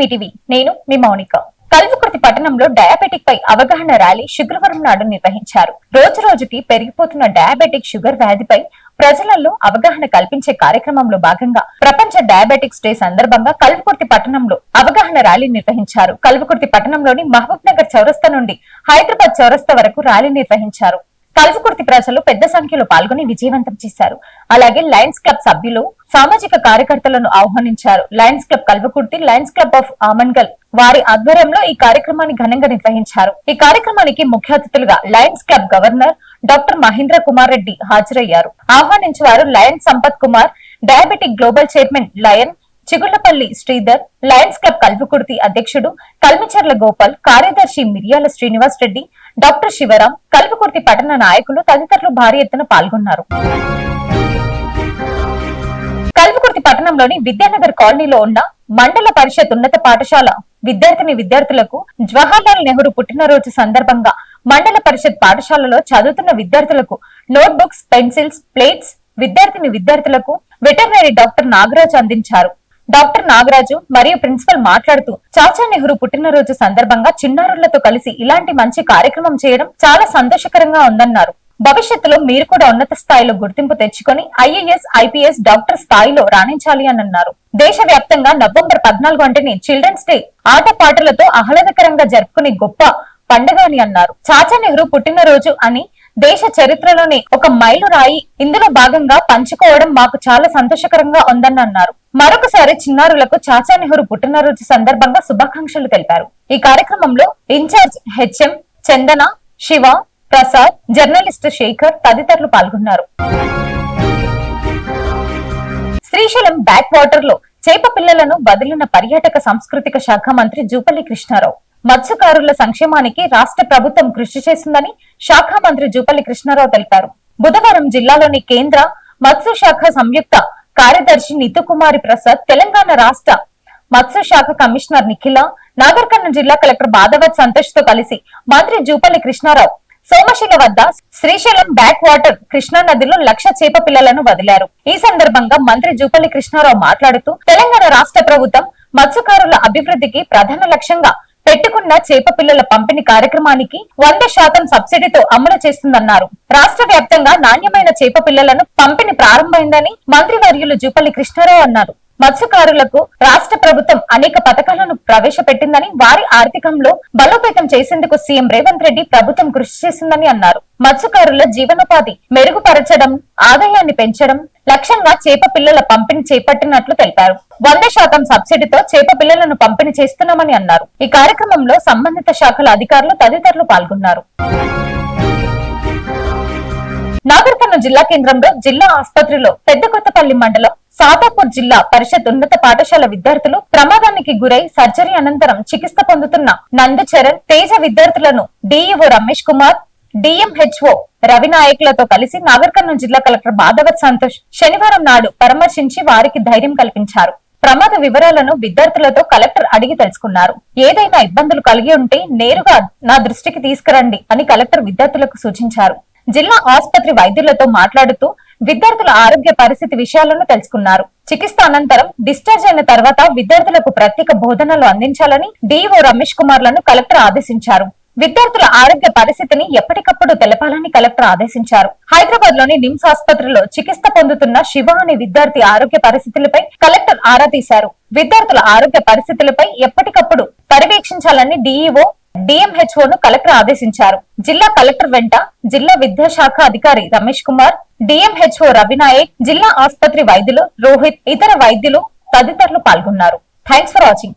మీ TV. నేను మీ మౌనిక. కల్వకుర్తి పట్టణంలో diabetic పై అవగాహన ర్యాలీ శుక్రవారం నాడు నిర్వహించారు. రోజు రోజుకి పెరిగిపోతున్న డయాబెటిక్ షుగర్ వ్యాధిపై ప్రజలలో అవగాహన కల్పించే కార్యక్రమంలో భాగంగా ప్రపంచ డయాబెటిక్స్ డే సందర్భంగా కల్వకుర్తి పట్టణంలో అవగాహన ర్యాలీ నిర్వహించారు. కల్వకుర్తి పట్టణంలోని మహబూబ్ నగర్ చౌరస్తా నుండి హైదరాబాద్ చౌరస్తా వరకు ర్యాలీ నిర్వహించారు. కల్వకుర్తి ప్రజలు పెద్ద సంఖ్యలో పాల్గొని విజయవంతం చేశారు. అలాగే లయన్స్ క్లబ్ సభ్యులు సామాజిక కార్యకర్తలను ఆహ్వానించారు. Lions Club Kalwakurthy Lions Club of Amangal వారి ఆధ్వర్యంలో ఈ కార్యక్రమాన్ని ఘనంగా నిర్వహించారు. ఈ కార్యక్రమానికి ముఖ్య అతిథులుగా Lions Club governor doctor Mahendra Kumar Reddy హాజరయ్యారు. ఆహ్వానించిన వారు lion Sampath Kumar diabetic global chairman lion Chigullapalli Sridhar Lions Club Kalwakurthy అధ్యక్షుడు కల్మిచర్ల గోపాల్ కార్యదర్శి మిరియాల శ్రీనివాస్ రెడ్డి డాక్టర్ శివరాం కల్వకుర్తి పట్టణ నాయకులు తదితరులు భారీ ఎత్తున పాల్గొన్నారు. కల్వకుర్తి పట్టణంలోని విద్యానగర్ కాలనీలో ఉన్న మండల పరిషత్ ఉన్నత పాఠశాల విద్యార్థిని విద్యార్థులకు జవహర్లాల్ నెహ్రూ పుట్టినరోజు సందర్భంగా మండల పరిషత్ పాఠశాలలో చదువుతున్న విద్యార్థులకు నోట్బుక్స్ పెన్సిల్స్ ప్లేట్స్ విద్యార్థిని విద్యార్థులకు వెటర్నరీ డాక్టర్ నాగరాజ్ అందించారు. డాక్టర్ నాగరాజు మరియు ప్రిన్సిపల్ మాట్లాడుతూ చాచా నెహ్రూ పుట్టినరోజు సందర్భంగా చిన్నారులతో కలిసి ఇలాంటి మంచి కార్యక్రమం చేయడం చాలా సంతోషకరంగా ఉందన్నారు. భవిష్యత్తులో మీరు కూడా ఉన్నత స్థాయిలో గుర్తింపు తెచ్చుకొని ఐఏఎస్ ఐపీఎస్ డాక్టర్ స్థాయిలో రాణించాలి అని అన్నారు దేశవ్యాప్తంగా నవంబర్ పద్నాలుగు అంటేనే చిల్డ్రన్స్ డే. ఆటపాటలతో ఆహ్లాదకరంగా జరుపుకునే గొప్ప పండుగ అని అన్నారు. చాచా నెహ్రూ పుట్టినరోజు అని దేశ చరిత్రలోనే ఒక మైలు రాయి ఇందులో భాగంగా పంచుకోవడం మాకు చాలా సంతోషకరంగా ఉందని అన్నారు మరొకసారి చిన్నారులకు చాచా నెహ్రూ పుట్టినరోజు సందర్భంగా శుభాకాంక్షలు తెలిపారు. ఈ కార్యక్రమంలో incharge HM Chandana Shiva Prasad journalist Shekhar తదితరులు పాల్గొన్నారు. శ్రీశైలం బ్యాక్ వాటర్లో చేప పిల్లలను వదిలిన పర్యాటక సాంస్కృతిక శాఖ మంత్రి జూపల్లి కృష్ణారావు. మత్స్యకారుల సంక్షేమానికి రాష్ట్ర ప్రభుత్వం కృషి చేస్తుందని శాఖ మంత్రి జూపల్లి కృష్ణారావు తెలిపారు. బుధవారం జిల్లాలోని కేంద్ర మత్స్య శాఖ సంయుక్త కార్యదర్శి నితుకుమారి ప్రసాద్ తెలంగాణ రాష్ట్ర మత్స్య శాఖ కమిషనర్ నిఖిల నాగర్ కర్నూలు జిల్లా కలెక్టర్ బాధవత్ సంతోష్తో కలిసి మంత్రి జూపల్లి కృష్ణారావు సోమశిల వద్ద శ్రీశైలం బ్యాక్ వాటర్ కృష్ణా నదిలో లక్ష చేప పిల్లలను వదిలారు. ఈ సందర్భంగా మంత్రి జూపల్లి కృష్ణారావు మాట్లాడుతూ తెలంగాణ రాష్ట్ర ప్రభుత్వం మత్స్యకారుల అభివృద్ధికి ప్రధాన లక్ష్యంగా పెట్టుకున్న చేప పిల్లల పంపిణీ కార్యక్రమానికి వంద శాతం సబ్సిడీతో అమలు చేస్తుందన్నారు. రాష్ట్ర వ్యాప్తంగా నాణ్యమైన చేప పిల్లలను పంపిణీ ప్రారంభమైందని మంత్రి వర్యులు జూపల్లి కృష్ణారావు అన్నారు. మత్స్యకారులకు రాష్ట్ర ప్రభుత్వం అనేక పథకాలను ప్రవేశపెట్టిందని వారి ఆర్థికంలో బలోపేతం చేసేందుకు సీఎం రేవంత్ రెడ్డి ప్రభుత్వం కృషి చేసిందని అన్నారు. మత్స్యకారుల జీవనోపాధి మెరుగుపరచడం ఆదాయాన్ని పెంచడం లక్ష్యంగా చేప పిల్లల పంపిణీ చేపట్టినట్లు తెలిపారు. వంద శాతం సబ్సిడీతో చేప పిల్లలను పంపిణీ చేస్తున్నామని అన్నారు. ఈ కార్యక్రమంలో సంబంధిత శాఖల అధికారులు తదితరులు పాల్గొన్నారు. నాగర్కర్ణ జిల్లా కేంద్రంలో జిల్లా ఆసుపత్రిలో పెద్ద కొత్తపల్లి మండలం సాతాపూర్ జిల్లా పరిషత్ ఉన్నత పాఠశాల విద్యార్థులు ప్రమాదానికి గురై సర్జరీ అనంతరం చికిత్స పొందుతున్న నందచరణ్ తేజ విద్యార్థులను డిఈఓ రమేష్ కుమార్ డిఎంహెచ్ఓ రవినాయకులతో కలిసి నాగర్ కర్నూలు జిల్లా కలెక్టర్ మాధవత్ సంతోష్ శనివారం నాడు పరామర్శించి వారికి ధైర్యం కల్పించారు. ప్రమాద వివరాలను విద్యార్థులతో కలెక్టర్ అడిగి తెలుసుకున్నారు. ఏదైనా ఇబ్బందులు కలిగి ఉంటే నేరుగా నా దృష్టికి తీసుకురండి అని కలెక్టర్ విద్యార్థులకు సూచించారు. జిల్లా ఆసుపత్రి వైద్యులతో మాట్లాడుతూ విద్యార్థుల ఆరోగ్య పరిస్థితి విషయాలను తెలుసుకున్నారు. చికిత్స అనంతరం డిశ్చార్జ్ అయిన తర్వాత విద్యార్థులకు ప్రత్యేక బోధనలు అందించాలని డిఓ రమేష్ కుమార్లను కలెక్టర్ ఆదేశించారు. విద్యార్థుల ఆరోగ్య పరిస్థితిని ఎప్పటికప్పుడు తెలపాలని కలెక్టర్ ఆదేశించారు. హైదరాబాద్లోని నిమ్స్ ఆసుపత్రిలో చికిత్స పొందుతున్న శివ అనే విద్యార్థి ఆరోగ్య పరిస్థితులపై కలెక్టర్ ఆరా తీశారు. విద్యార్థుల ఆరోగ్య పరిస్థితులపై ఎప్పటికప్పుడు పర్యవేక్షించాలని D E O D M H O ను కలెక్టర్ ఆదేశించారు. జిల్లా కలెక్టర్ వెంట జిల్లా విద్యాశాఖ అధికారి రమేష్ కుమార్ డిఎంహెచ్ఓ రవినాయక్ జిల్లా ఆసుపత్రి వైద్యులు రోహిత్ ఇతర వైద్యులు తదితరులు పాల్గొన్నారు. Thanks for watching.